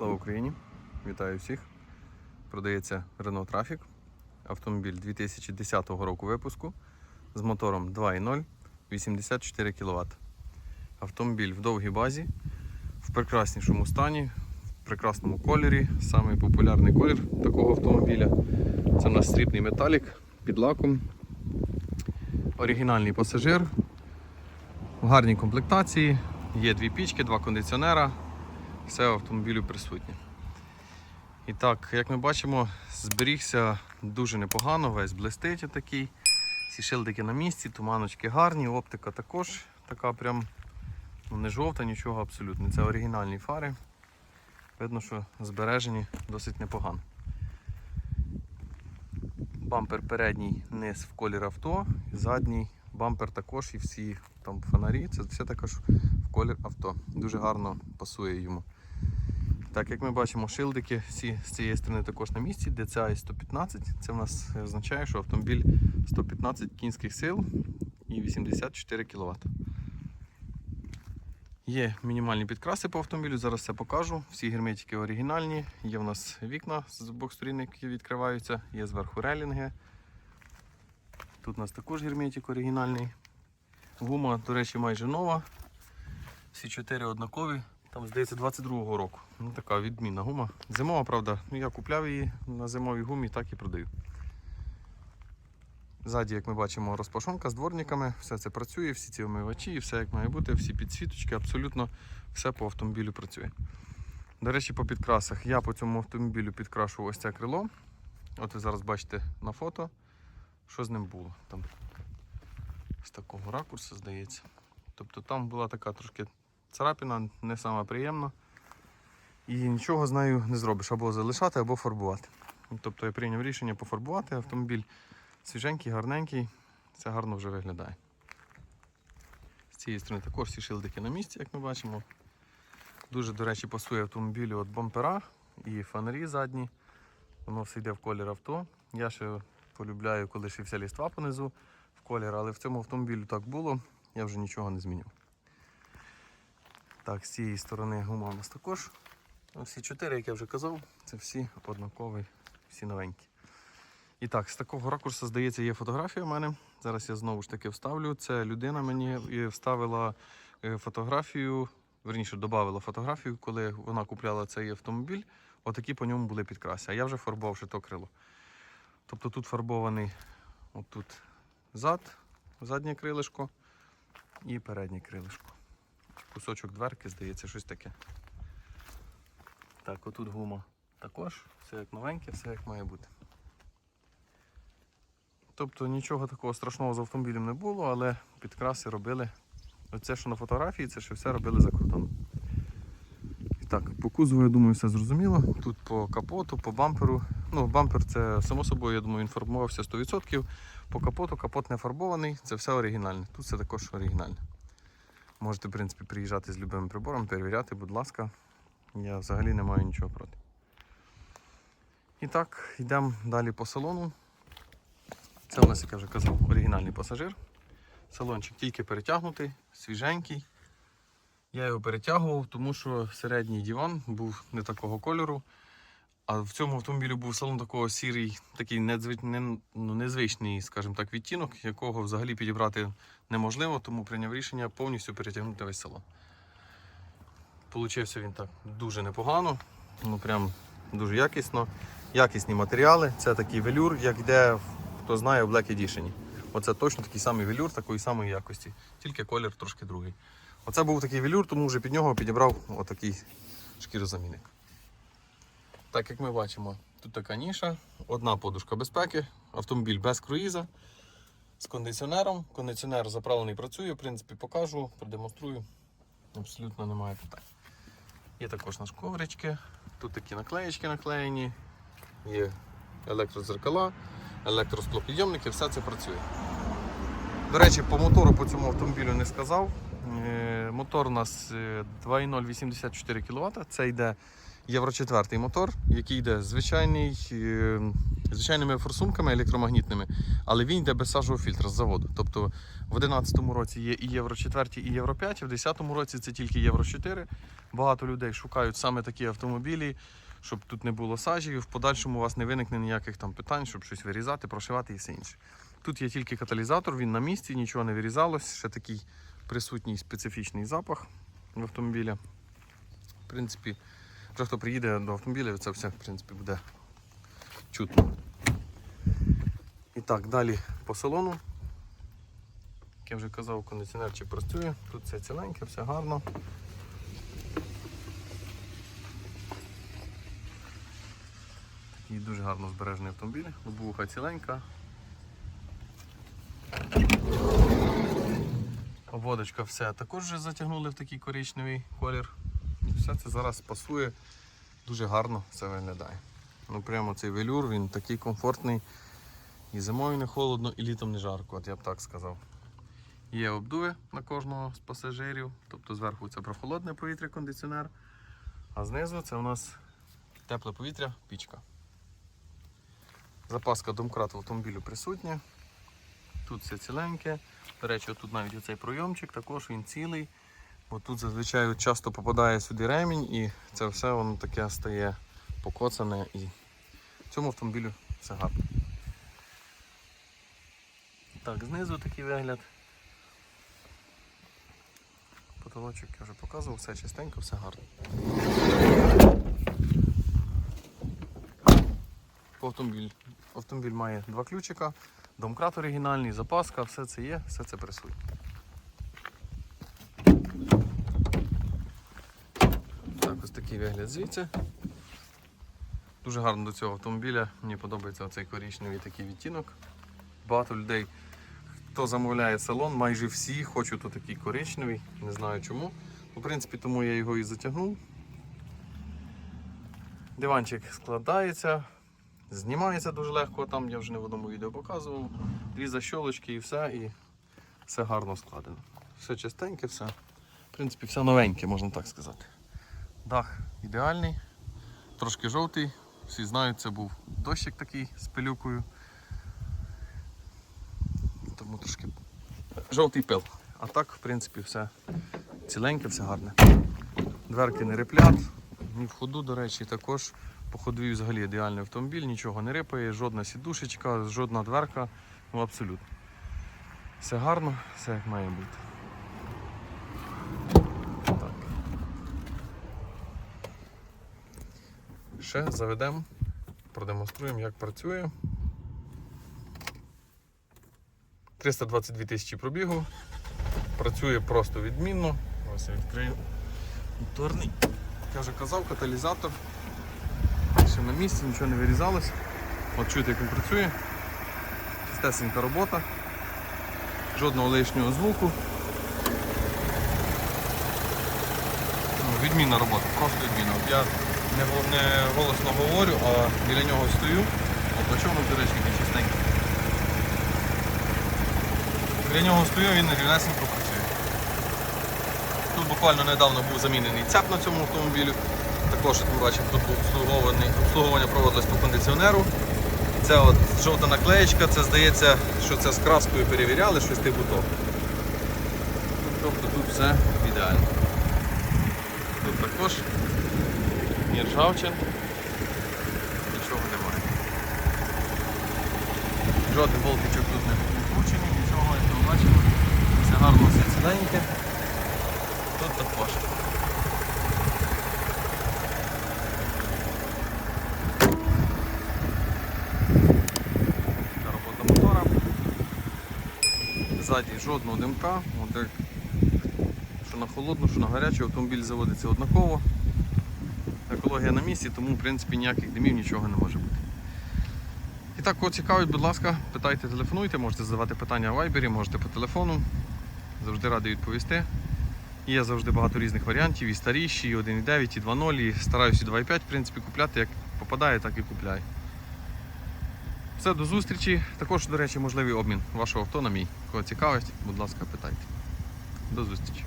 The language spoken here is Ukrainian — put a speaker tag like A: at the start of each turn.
A: Слава Україні! Вітаю всіх! Продається Renault Trafic. Автомобіль 2010 року випуску з мотором 2.0 84 кВт. Автомобіль в довгій базі, в прекраснішому стані, в прекрасному кольорі. Самий популярний колір такого автомобіля. Це у нас срібний металік під лаком. Оригінальний пасажир. В гарній комплектації. Є дві пічки, два кондиціонера. Все в автомобілю присутнє. І так, як ми бачимо, зберігся дуже непогано, весь блистить такий. Всі шилдики на місці, туманочки гарні, оптика також така прям ну, не жовта, нічого абсолютно. Це оригінальні фари. Видно, що збережені досить непогано. Бампер передній низ в колір авто, задній бампер також і всі там фонарі, це все також в колір авто. Дуже гарно пасує йому. Так, як ми бачимо, шилдики всі з цієї сторони також на місці, DCI 115. Це в нас означає, що автомобіль 115 кінських сил і 84 кВт. Є мінімальні підкраси по автомобілю, зараз все покажу. Всі герметики оригінальні. Є в нас вікна з обох сторін, які відкриваються, є зверху релінги. Тут у нас також герметик оригінальний. Гума, до речі, майже нова. Всі чотири однакові. Там, здається, 22-го року. Ну, така відмінна гума. Зимова, правда. Ну, я купляв її на зимовій гумі, так і продаю. Ззаді, як ми бачимо, розпашонка з дворниками, все це працює, всі ці омивачі, все як має бути, всі підсвіточки, абсолютно все по автомобілю працює. До речі, по підкрасах. Я по цьому автомобілю підкрашу ось це крило. От ви зараз бачите на фото, що з ним було. Там з такого ракурсу, здається. Тобто там була така трошки царапіна, не сама приємна. І нічого з нею не зробиш, або залишати, або фарбувати. Тобто я прийняв рішення пофарбувати автомобіль свіженький, гарненький, це гарно вже виглядає. З цієї сторони також всі шилдики на місці, як ми бачимо. Дуже, до речі, пасує автомобілю от бампера і фонарі задні. Воно все йде в колір авто. Я ще полюбляю, коли ще вся ліства понизу в колір, але в цьому автомобілі так було, я вже нічого не зміню. Так, з цієї сторони гума у нас також. Всі чотири, як я вже казав, це всі однакові, всі новенькі. І так, з такого ракурсу, здається, є фотографія в мене. Зараз я знову ж таки вставлю. Це людина мені вставила е, фотографію, верніше, додавала фотографію, коли вона купляла цей автомобіль. Отакі по ньому були підкраси. А я вже фарбував ще то крило. Тобто тут фарбований отут зад, заднє крилишко і переднє крилишко. Кусочок дверки, здається, щось таке. Так, отут гума також, все як новеньке, все як має бути. Тобто нічого такого страшного з автомобілем не було, але підкраси робили. Оце, що на фотографії, це ще все робили за кордоном. Так, по кузову, я думаю, все зрозуміло. Тут по капоту, по бамперу. Ну, бампер це само собою, я думаю, інформувався 100%. По капоту капот не фарбований, це все оригінальне. Тут все також оригінальне. Можете, в принципі, приїжджати з любим прибором, перевіряти, будь ласка. Я взагалі не маю нічого проти. І так, йдемо далі по салону. Це у нас, як я вже казав, оригінальний пасажир. Салончик тільки перетягнутий, свіженький. Я його перетягував, тому що середній диван був не такого кольору. А в цьому автомобілі був салон такого сірий, такий ну, незвичний, скажімо так, відтінок, якого взагалі підібрати неможливо, тому прийняв рішення повністю перетягнути весь салон. Получився він так дуже непогано, ну прям дуже якісно. Якісні матеріали. Це такий велюр, як йде, хто знає, в Black Edition. Оце точно такий самий велюр, такої самої якості, тільки колір трошки другий. Оце був такий велюр, тому вже під нього підібрав отакий шкірозамінник. Так як ми бачимо, тут така ніша, одна подушка безпеки, автомобіль без круїза з кондиціонером. Кондиціонер заправлений працює, в принципі, покажу, продемонструю. Абсолютно немає питань. Є також наш коврички, тут такі наклеєчки наклеєні, є електрозеркала, електросклопідйомники, все це працює. До речі, по мотору по цьому автомобілю не сказав. Е, Мотор у нас е, 2.0 84 кВт. Це йде Євро 4 мотор, який йде звичайний, е, звичайними форсунками електромагнітними, але він йде без сажового фільтра з заводу. Тобто в 2011 році є і Євро 4, і Євро 5, а в 2010 році це тільки Євро 4. Багато людей шукають саме такі автомобілі, щоб тут не було сажі, і в подальшому у вас не виникне ніяких там питань, щоб щось вирізати, прошивати і все інше. Тут є тільки каталізатор, він на місці, нічого не вирізалось, ще такий присутній специфічний запах в автомобіля. В принципі, вже хто приїде до автомобіля, це все в принципі буде чутно. І так, далі по салону. Як я вже казав, кондиціонерчик працює, тут все ціленьке, все гарно. Такий дуже гарно збережений автомобіль, лобовуха ціленька. Обводочка все також вже затягнули в такий коричневий колір. Все це зараз пасує, дуже гарно це виглядає. Ну прямо цей велюр, він такий комфортний. І зимою не холодно, і літом не жарко, от я б так сказав. Є обдуви на кожного з пасажирів, тобто зверху це прохолодне повітря, кондиціонер, а знизу це у нас тепле повітря, пічка. Запаска домкрат в автомобілю присутня. Тут все ціленьке. До речі, тут навіть оцей пройомчик, також він цілий. Бо тут зазвичай часто попадає сюди ремінь і це все воно таке стає покоцане і цьому автомобілю все гарно. Так, знизу такий вигляд. Потолочок я вже показував, все чистенько, все гарно. Автомобіль. Автомобіль має два ключика, домкрат оригінальний, запаска, все це є, все це присутнє. Так, ось такий вигляд звідси. Дуже гарно до цього автомобіля. Мені подобається оцей коричневий такий відтінок. Багато людей, хто замовляє салон, майже всі хочуть отакий коричневий, не знаю чому. В принципі, тому я його і затягнув. Диванчик складається, знімається дуже легко, там я вже не в одному відео показував. Дві защолочки і все, і все гарно складено. Все чистеньке, все. В принципі, все новеньке, можна так сказати. Дах ідеальний, трошки жовтий. Всі знають, це був дощик такий з пилюкою. Тому трошки жовтий пил. А так, в принципі, все ціленьке, все гарне. Дверки не риплять, ні в ходу, до речі, також. По ходовій взагалі ідеальний автомобіль, нічого не рипає, жодна сідушечка, жодна дверка. Ну абсолютно. Все гарно, все як має бути. Ще заведемо, продемонструємо, як працює. 322 тисячі пробігу. Працює просто відмінно. Ось я відкрию моторний. Я вже казав, каталізатор. Ще на місці, нічого не вирізалось. От чуєте, як він працює. Стесенька робота. Жодного лишнього звуку. Ну, відмінна робота, просто відмінна. Не, не голосно говорю, а біля нього стою. От на чому, до речі, такий чистенький. Біля нього стою, він рівнесенько працює. Тут буквально недавно був замінений цеп на цьому автомобілю. Також як ми бачимо, тут обслуговування проводилось по кондиціонеру. Це от жовта наклеєчка, це здається, що це з краскою перевіряли, щось типу того. Тобто тут все ідеально. Тут також ні ржавчин, нічого немає. Жодний болтичок тут не вкручений, нічого, як ми бачимо. Все гарно, все ціленьке. Тут також. Робота мотора. Ззаді жодного димка. От як що на холодну, що на гарячу автомобіль заводиться однаково. Екологія на місці, тому в принципі ніяких димів, нічого не може бути. І так, кого цікавить, будь ласка, питайте, телефонуйте, можете задавати питання в вайбері, можете по телефону. Завжди радий відповісти. Є завжди багато різних варіантів, і старіші, і 1.9, і 2.0, і стараюся і 2.5 в принципі, купляти, як попадає, так і купляю. Все, до зустрічі. Також, до речі, можливий обмін вашого авто на мій. Кого цікавить, будь ласка, питайте. До зустрічі.